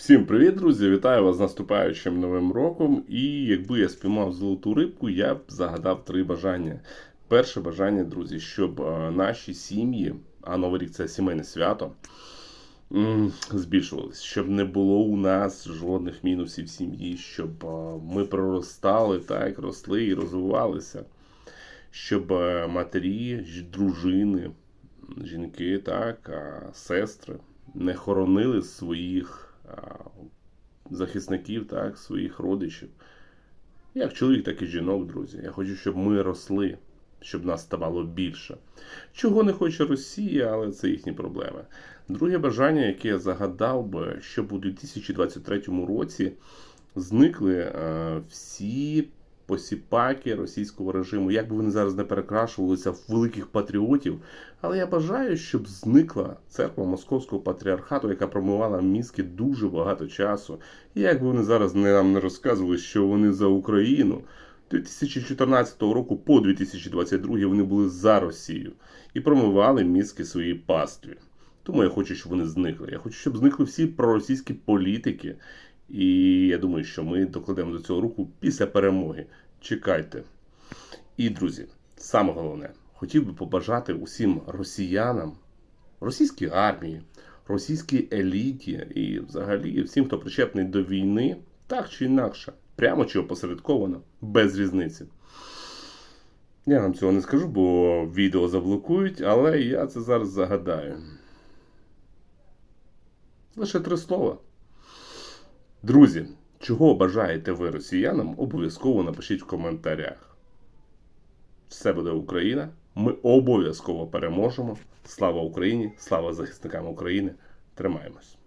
Всім привіт, друзі! Вітаю вас з наступаючим новим роком. І якби я спіймав золоту рибку, я б загадав три бажання. Перше бажання, друзі, щоб е, наші сім'ї, а Новий рік це сімейне свято, м, збільшувались, щоб не було у нас жодних мінусів сім'ї, щоб е, ми проростали так, росли і розвивалися, щоб е, матері, дружини, жінки, так, сестри не хоронили своїх захисників, так, своїх родичів. Як чоловік, так і жінок, друзі. Я хочу, щоб ми росли, щоб нас ставало більше. Чого не хоче Росія, але це їхні проблеми. Друге бажання, яке я загадав би, щоб у 2023 році зникли е, всі посіпаки російського режиму, як би вони зараз не перекрашувалися в великих патріотів. Але я бажаю, щоб зникла церква Московського патріархату, яка промивала мізки дуже багато часу. І як би вони зараз не нам не розказували, що вони за Україну. 2014 року по 2022 вони були за Росію і промивали мізки своїй пастві. Тому я хочу, щоб вони зникли. Я хочу, щоб зникли всі проросійські політики. І я думаю, що ми докладемо до цього руку після перемоги. Чекайте. І, друзі, саме головне, хотів би побажати усім росіянам, російській армії, російській еліті і взагалі всім, хто причепний до війни, так чи інакше, прямо чи опосередковано, без різниці. Я вам цього не скажу, бо відео заблокують, але я це зараз загадаю. Лише три слова. Друзі, чого бажаєте ви росіянам, обов'язково напишіть в коментарях. Все буде Україна. Ми обов'язково переможемо. Слава Україні! Слава захисникам України! Тримаємось!